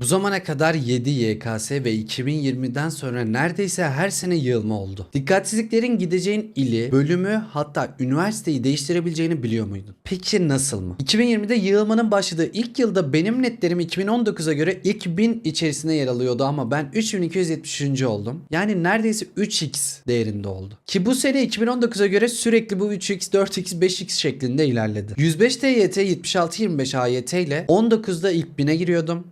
Bu zamana kadar 7 YKS ve 2020'den sonra neredeyse her sene yığılma oldu. Dikkatsizliklerin gideceğin ili, bölümü hatta üniversiteyi değiştirebileceğini biliyor muydun? Peki nasıl mı? 2020'de yığılmanın başladığı ilk yılda benim netlerim 2019'a göre ilk 1000 içerisinde yer alıyordu ama ben 3273. oldum. Yani neredeyse 3x değerinde oldu. Ki bu sene 2019'a göre sürekli bu 3x, 4x, 5x şeklinde ilerledi. 105 TYT, 76-25 AYT ile 19'da ilk 1000'e giriyordum.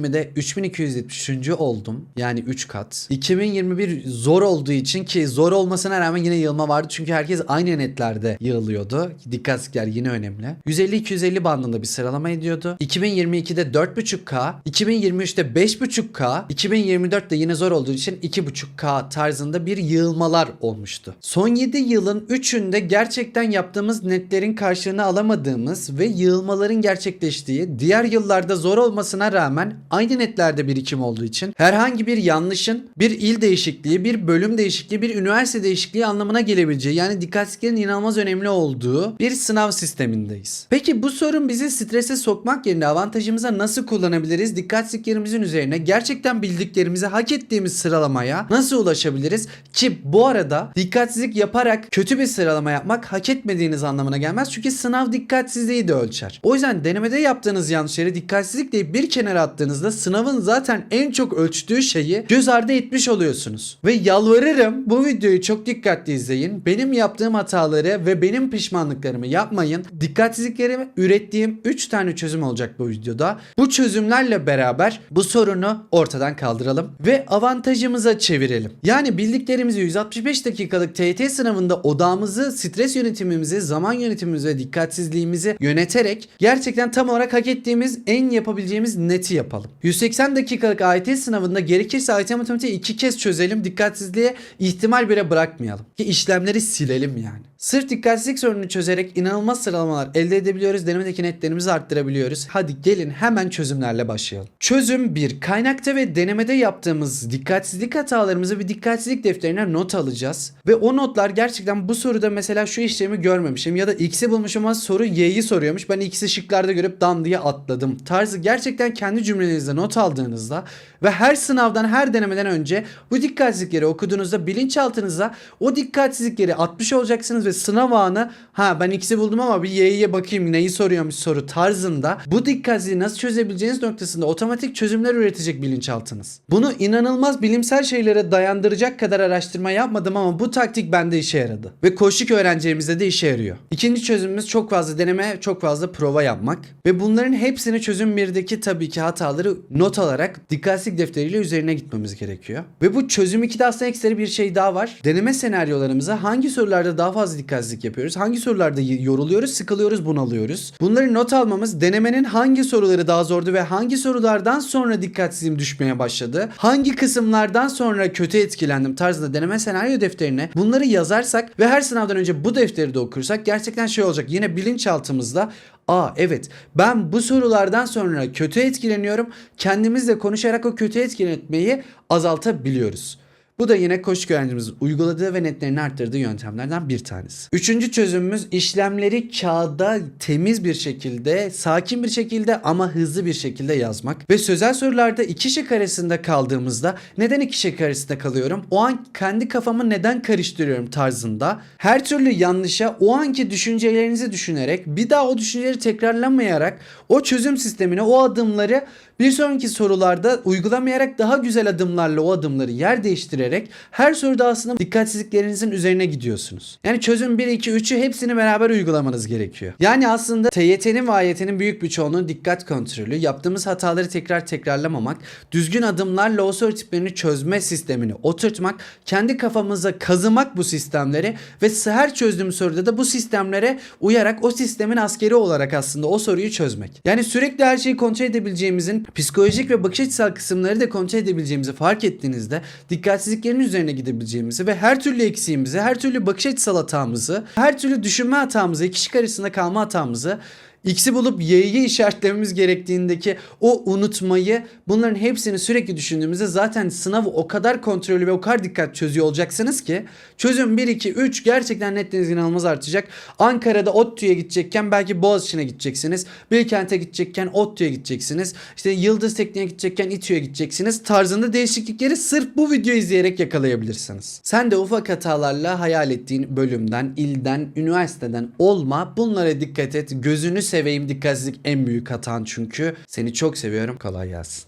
2020'de 3273. oldum. Yani 3 kat. 2021 zor olduğu için ki zor olmasına rağmen yine yığılma vardı. Çünkü herkes aynı netlerde yığılıyordu. Dikkatsizlikler yine önemli. 150-250 bandında bir sıralama ediyordu. 2022'de 4.5K, 2023'te 5.5K, 2024'te yine zor olduğu için 2.5K tarzında bir yığılmalar olmuştu. Son 7 yılın 3'ünde gerçekten yaptığımız netlerin karşılığını alamadığımız ve yığılmaların gerçekleştiği, diğer yıllarda zor olmasına rağmen aynı netlerde birikim olduğu için herhangi bir yanlışın bir il değişikliği, bir bölüm değişikliği, bir üniversite değişikliği anlamına gelebileceği yani dikkatsizliklerin inanılmaz önemli olduğu bir sınav sistemindeyiz. Peki bu sorun bizi strese sokmak yerine avantajımıza nasıl kullanabiliriz? Dikkatsizliklerimizin üzerine gerçekten bildiklerimizi hak ettiğimiz sıralamaya nasıl ulaşabiliriz? Ki bu arada dikkatsizlik yaparak kötü bir sıralama yapmak hak etmediğiniz anlamına gelmez. Çünkü sınav dikkatsizliği de ölçer. O yüzden denemede yaptığınız yanlışları dikkatsizlik deyip bir kenara attığınızda sınavın zaten en çok ölçtüğü şeyi göz ardı etmiş oluyorsunuz. Ve yalvarırım bu videoyu çok dikkatli izleyin. Benim yaptığım hataları ve benim pişmanlıklarımı yapmayın. Dikkatsizliklerimi ürettiğim 3 tane çözüm olacak bu videoda. Bu çözümlerle beraber bu sorunu ortadan kaldıralım ve avantajımıza çevirelim. Yani bildiklerimizi 165 dakikalık TYT sınavında odağımızı, stres yönetimimizi, zaman yönetimimizi ve dikkatsizliğimizi yöneterek gerçekten tam olarak hak ettiğimiz en yapabileceğimiz neti yapalım. 180 dakikalık AYT sınavında gerekirse AYT matematiği iki kez çözelim. Dikkatsizliğe ihtimal bile bırakmayalım. Ki işlemleri silelim yani. Sırf dikkatsizlik sorununu çözerek inanılmaz sıralamalar elde edebiliyoruz. Denemedeki netlerimizi arttırabiliyoruz. Hadi gelin hemen çözümlerle başlayalım. Çözüm 1. Kaynakta ve denemede yaptığımız dikkatsizlik hatalarımızı bir dikkatsizlik defterine not alacağız. Ve o notlar gerçekten bu soruda mesela şu işlemi görmemişim ya da x'i bulmuşum ama soru y'yi soruyormuş. Ben x'i şıklarda görüp dan diye atladım. Tarzı gerçekten kendi cümlenizde not aldığınızda ve her sınavdan her denemeden önce bu dikkatsizlikleri okuduğunuzda bilinçaltınıza o dikkatsizlikleri atmış olacaksınız ve sınav anı ha ben x'i buldum ama bir y'ye bakayım neyi soruyormuş soru tarzında bu dikkatsizliği nasıl çözebileceğiniz noktasında otomatik çözümler üretecek bilinçaltınız. Bunu inanılmaz bilimsel şeylere dayandıracak kadar araştırma yapmadım ama bu taktik bende işe yaradı. Ve koşuk öğrencilerimizde de işe yarıyor. İkinci çözümümüz çok fazla deneme, çok fazla prova yapmak. Ve bunların hepsini çözüm 1'deki tabii ki hataları not alarak dikkatsizlik defteriyle üzerine gitmemiz gerekiyor. Ve bu çözüm 2'de aslında ekstra bir şey daha var. Deneme senaryolarımıza hangi sorularda daha fazla dikkatsizlik yapıyoruz, hangi sorularda yoruluyoruz, sıkılıyoruz, bunalıyoruz. Bunları not almamız denemenin hangi soruları daha zordu ve hangi sorulardan sonra dikkatsizliğim düşmeye başladı, hangi kısımlardan sonra kötü etkilendim tarzında deneme senaryo defterine bunları yazarsak ve her sınavdan önce bu defteri de okursak gerçekten şey olacak. Yine bilinçaltımızda Aa evet ben bu sorulardan sonra kötü etkileniyorum. Kendimizle konuşarak o kötü etkilenmeyi azaltabiliyoruz. Bu da yine koşu öğrencimizin uyguladığı ve netlerini arttırdığı yöntemlerden bir tanesi. Üçüncü çözümümüz işlemleri kağıda temiz bir şekilde, sakin bir şekilde ama hızlı bir şekilde yazmak. Ve sözel sorularda iki şık arasında kaldığımızda neden iki şık arasında kalıyorum? O an kendi kafamı neden karıştırıyorum tarzında. Her türlü yanlışa o anki düşüncelerinizi düşünerek bir daha o düşünceleri tekrarlamayarak o çözüm sistemine o adımları bir sonraki sorularda uygulamayarak daha güzel adımlarla o adımları yer değiştirerek her soruda aslında dikkatsizliklerinizin üzerine gidiyorsunuz. Yani çözüm 1, 2, 3'ü hepsini beraber uygulamanız gerekiyor. Yani aslında TYT'nin ve AYT'nin büyük bir çoğunluğu dikkat kontrolü, yaptığımız hataları tekrar tekrarlamamak, düzgün adımlarla o soru tiplerini çözme sistemini oturtmak, kendi kafamıza kazımak bu sistemleri ve her çözdüğüm soruda da bu sistemlere uyarak o sistemin askeri olarak aslında o soruyu çözmek. Yani sürekli her şeyi kontrol edebileceğimizin psikolojik ve bakış açısal kısımları da kontrol edebileceğimizi fark ettiğinizde dikkatsizliklerin üzerine gidebileceğimizi ve her türlü eksiğimizi, her türlü bakış açısal hatamızı, her türlü düşünme hatamızı, kişi arasında kalma hatamızı X'i bulup Y'yi işaretlememiz gerektiğindeki o unutmayı bunların hepsini sürekli düşündüğümüzde zaten sınavı o kadar kontrollü ve o kadar dikkat çözüyor olacaksınız ki çözüm 1 2 3 gerçekten netliğiniz inanılmaz artacak. Ankara'da ODTÜ'ye gidecekken belki Boğaziçi'ne gideceksiniz. Bilkent'e gidecekken ODTÜ'ye gideceksiniz. İşte Yıldız Tekniğe gidecekken İTÜ'ye gideceksiniz. Tarzında değişiklikleri sırf bu videoyu izleyerek yakalayabilirsiniz. Sen de ufak hatalarla hayal ettiğin bölümden, ilden, üniversiteden olma. Bunlara dikkat et. Gözünü seveyim dikkatsizlik en büyük hatan çünkü. Seni çok seviyorum. Kolay gelsin.